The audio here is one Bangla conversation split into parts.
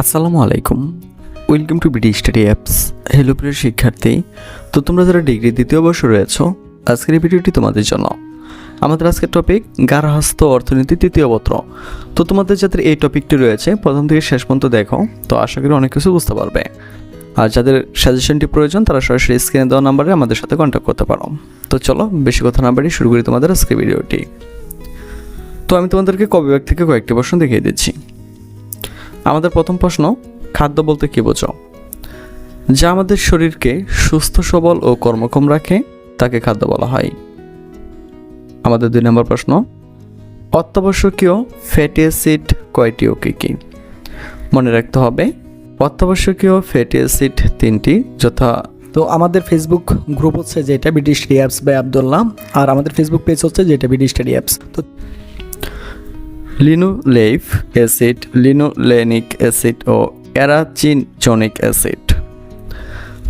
আসসালামু আলাইকুম। Welcome to BD study apps hello প্রিয় শিক্ষার্থী। তো তোমরা যারা ডিগ্রি দ্বিতীয় বর্ষ রয়েছো আজকের এই ভিডিওটি তোমাদের জন্য। আমাদের আজকের টপিক গার্হস্থ অর্থনীতি তৃতীয় পত্র। তো তোমাদের যাদের এই টপিকটি রয়েছে প্রথম থেকে শেষ পর্যন্ত দেখো তো আশা করি অনেক কিছু বুঝতে পারবে। আর যাদের সাজেশনটি প্রয়োজন তারা সরাসরি স্ক্রিনে দেওয়া নাম্বারে আমাদের সাথে কন্ট্যাক্ট করতে পারো। তো চলো বেশি কথা না বাড়ি শুরু করি তোমাদের আজকের ভিডিওটি তো আমি তোমাদেরকে কবিভাগ থেকে কয়েকটি প্রশ্ন দেখিয়ে দিচ্ছি। আমাদের প্রথম প্রশ্ন, খাদ্য বলতে কী বোঝো? যা আমাদের শরীরকে সুস্থ, সবল ও কর্মক্ষম রাখে, তাকে খাদ্য বলা হয়। আমাদের দুই নম্বর প্রশ্ন, অত্যাবশ্যকীয় ফ্যাটি অ্যাসিড কয়টি ও কী কী? মনে রাখতে হবে, অত্যাবশ্যকীয় ফ্যাটি অ্যাসিড তিনটি, যথা তো আমাদের ফেসবুক গ্রুপ হচ্ছে যেটা স্টাডি অ্যাপস বাই আবদুল্লাহ আর আমাদের ফেসবুক পেজ হচ্ছে যেটা স্টাডি অ্যাপস তো লিনুলেইফ অ্যাসিড, লিনোলেনিক অ্যাসিড ও অ্যারাচিনজনিক অ্যাসিড।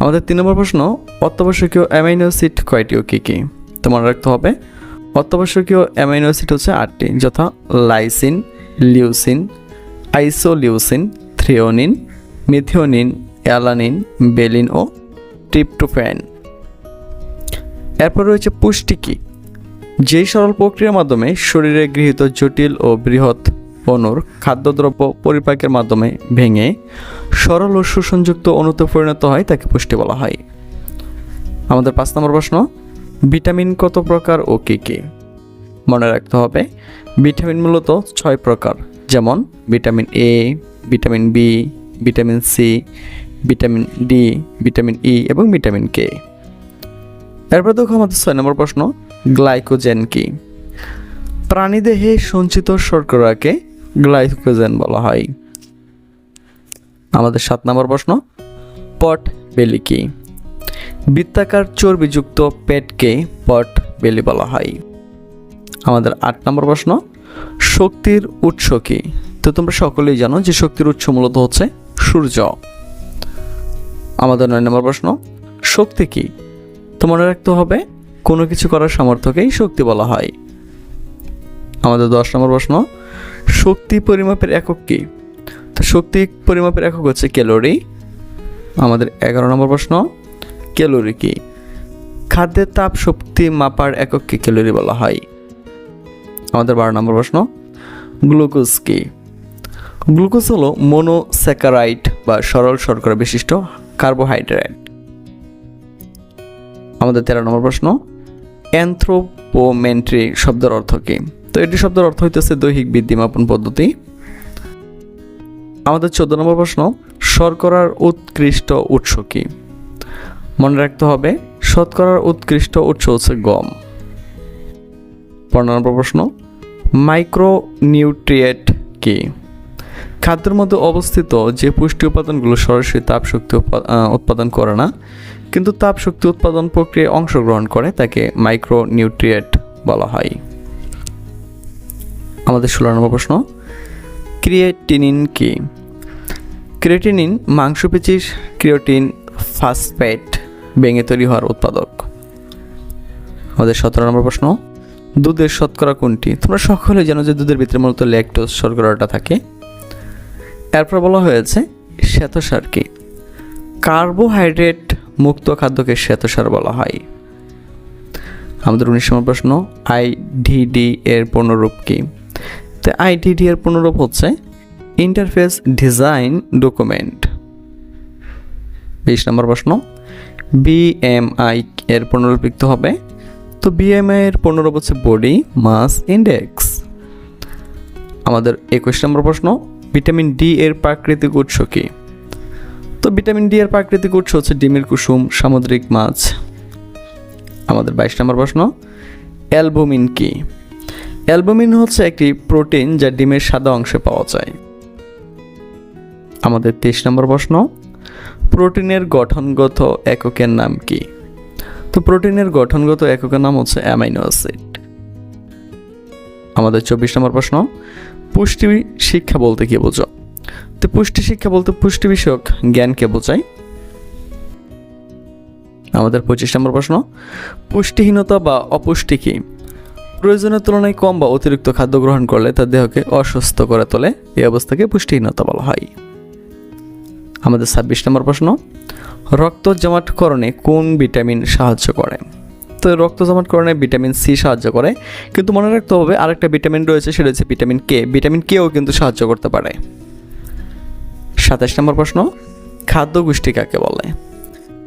আমাদের তিন নম্বর প্রশ্ন, অত্যাবশ্যকীয় অ্যামাইনো অ্যাসিড কয়টি ও কী কী? তো মনে রাখতে হবে, অত্যাবশ্যকীয় অ্যামাইনো অ্যাসিড হচ্ছে আটটি, যথা lysine, leucine, isoleucine, threonine, methionine, alanine, valine ও ট্রিপ্টোফ্যান। এরপর রয়েছে পুষ্টি কী? যেই সরল প্রক্রিয়ার মাধ্যমে শরীরে গৃহীত জটিল ও বৃহৎ অণুর খাদ্যদ্রব্য পরিপাকের মাধ্যমে ভেঙে সরল ও শোষণযুক্ত অণুতে পরিণত হয়, তাকে পুষ্টি বলা হয়। আমাদের পাঁচ নম্বর প্রশ্ন, ভিটামিন কত প্রকার ও কী কী? মনে রাখতে হবে, ভিটামিন মূলত ছয় প্রকার, যেমন vitamin A vitamin B vitamin C vitamin D vitamin E এবং ভিটামিন কে এরপর দেখো আমাদের ছয় নম্বর প্রশ্ন গ্লাইকোজেন কি? প্রাণীদেহে সঞ্চিত শর্করাকে গ্লাইকোজেন বলা হয়। আমাদের সাত নম্বর প্রশ্ন, পট বেলি কি? বৃত্তাকার চর্বিযুক্ত পেটকে পট বেলি বলা হয়। আমাদের আট নম্বর প্রশ্ন, শক্তির উৎস কি? তো তোমরা সকলেই জানো যে শক্তির উৎস মূলত হচ্ছে সূর্য। আমাদের নয় নম্বর প্রশ্ন, শক্তি কি? তো মনে রাখতে হবে কোনো কিছু করার সামর্থ্যকেই শক্তি বলা হয়। আমাদের দশ নম্বর প্রশ্ন, শক্তি পরিমাপের একক কি? তো শক্তি পরিমাপের একক হচ্ছে ক্যালোরি। আমাদের এগারো নম্বর প্রশ্ন, ক্যালোরি কি? খাদ্যের তাপ শক্তি মাপার একককে ক্যালোরি বলা হয়। আমাদের বারো নম্বর প্রশ্ন, গ্লুকোজ কি? গ্লুকোজ হলো মোনোস্যাকারাইট বা সরল শর্করা বিশিষ্ট কার্বোহাইড্রেট। আমাদের তেরো নম্বর প্রশ্ন অ্যান্থ্রোপোমেন্ট্রি শব্দের অর্থ কী? তো এটি শব্দের অর্থ হইতেছে দৈহিক বৃদ্ধি মাপন পদ্ধতি। আমাদের চোদ্দ নম্বর প্রশ্ন শর্করার উৎকৃষ্ট উৎস কী? মনে রাখতে হবে, শতকরার উৎকৃষ্ট উৎস হচ্ছে গম। পনেরো নম্বর প্রশ্ন মাইক্রো নিউট্রিয়েট কি? খাদ্যের মধ্যে অবস্থিত যে পুষ্টি উপাদানগুলো সরাসরি তাপ শক্তি উৎপাদন করে না কিন্তু তাপ শক্তি উৎপাদন প্রক্রিয়ায় অংশগ্রহণ করে তাকে মাইক্রো নিউট্রিয়েট বলা হয়। আমাদের ষোলো নম্বর প্রশ্ন। ক্রিয়েটিনিন কি? ক্রিয়েটিনিন মাংসপেশির ক্রিয়েটিন ফাসফেট ভেঙে তৈরি হওয়ার উৎপাদক। আমাদের সতেরো নম্বর প্রশ্ন। দুধের শতকরা কোনটি? তোমরা সকলে জানো যে দুধের ভিতরে মূলত ল্যাকটোজ শর্করাটা থাকে। এরপর বলা হয়েছে শ্বেতসার কি? কার্বোহাইড্রেট মুক্ত খাদ্যকে শ্বেতসার বলা হয়। আমাদের উনিশ নম্বর প্রশ্ন আইডিডি এর পূর্ণরূপ কি? তো আইডিডি এর পূর্ণরূপ হচ্ছে ইন্টারফেস ডিজাইন ডকুমেন্ট বিশ নম্বর প্রশ্ন বিএমআই এর পুনরূপ লিখতে হবে। তো বিএমআই এর পূর্ণরূপ হচ্ছে বডি মাস ইন্ডেক্স আমাদের একুশ নম্বর প্রশ্ন ভিটামিন ডি এর প্রাকৃতিক উৎস কি? তো ভিটামিন ডি এর প্রাকৃতিক উৎস হচ্ছে ডিমের কুসুম, সামুদ্রিক মাছ। আমাদের বাইশ নম্বর প্রশ্ন, অ্যালবুমিন কি? অ্যালবুমিন হচ্ছে একটি প্রোটিন যা ডিমের সাদা অংশে পাওয়া যায়। আমাদের তেইশ নম্বর প্রশ্ন, প্রোটিনের গঠনগত এককের নাম কি? তো প্রোটিনের গঠনগত এককের নাম হচ্ছে অ্যামাইনো অ্যাসিড। আমাদের চব্বিশ নম্বর প্রশ্ন, পুষ্টি শিক্ষা বলতে কি বোঝো? তো পুষ্টি শিক্ষা বলতে পুষ্টি বিষয়ক জ্ঞানকে বোঝায়? আমাদের পঁচিশ নম্বর প্রশ্ন, পুষ্টিহীনতা বা অপুষ্টি কি? প্রয়োজনের তুলনায় কম বা অতিরিক্ত খাদ্য গ্রহণ করলে তার দেহকে অসুস্থ করে তোলে, এই অবস্থাকে পুষ্টিহীনতা বলা হয়। আমাদের ছাব্বিশ নম্বর প্রশ্ন, রক্ত জমাটকরণে কোন ভিটামিন সাহায্য করে? তো রক্ত জমাটকরণে ভিটামিন সি সাহায্য করে, কিন্তু মনে রাখতে হবে আরেকটা ভিটামিন রয়েছে, সেটা হচ্ছে ভিটামিন কে। ভিটামিন কেও কিন্তু সাহায্য করতে পারে। সাতাশ নম্বর প্রশ্ন, খাদ্য গোষ্ঠী কাকে বলে?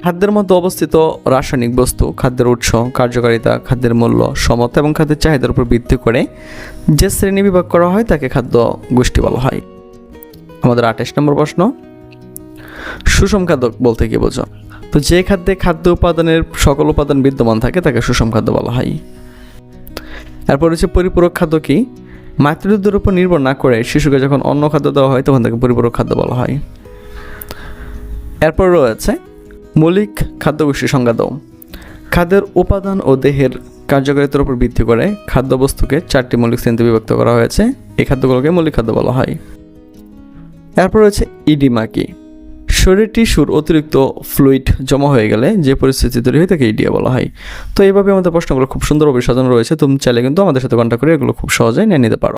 খাদ্যের মধ্যে অবস্থিত রাসায়নিক বস্তু, খাদ্যের উৎস, কার্যকারিতা, খাদ্যের মূল্য, সমতা এবং খাদ্যের চাহিদার উপর ভিত্তি করে যে শ্রেণি বিভাগ করা হয় তাকে খাদ্য গোষ্ঠী বলা হয়। আমাদের আঠাশ নম্বর প্রশ্ন, সুষম খাদ্য বলতে কি বোঝো? তো যে খাদ্যে খাদ্য উপাদানের সকল উপাদান বিদ্যমান থাকে তাকে সুষম খাদ্য বলা হয়। এরপর হচ্ছে পরিপূরক খাদ্য কি? মাতৃদুধের উপর নির্ভর না করে শিশুকে যখন অন্য খাদ্য দেওয়া হয়, তখন তাকে পরিপূরক খাদ্য বলা হয়। এরপর রয়েছে মৌলিক খাদ্যগোষ্ঠী সংজ্ঞা দাও খাদ্যের উপাদান ও দেহের কার্যকারিতার উপর ভিত্তি করে খাদ্যবস্তুকে চারটি মৌলিক শ্রেণীতে বিভক্ত করা হয়েছে। এই খাদ্যগুলোকে মৌলিক খাদ্য বলা হয়। এরপর রয়েছে ইডিমা কি শরীর টিস্যুর অতিরিক্ত ফ্লুইড জমা হয়ে গেলে যে পরিস্থিতি তৈরি হয় তাকে ইডিয়া বলা হয়। তো এইভাবে আমাদের প্রশ্নগুলো খুব সুন্দরভাবে সাজানো রয়েছে। তুমি চাইলে কিন্তু আমাদের সাথে কন্ট্যাক্ট করে এগুলো খুব সহজেই নিয়ে নিতে পারো।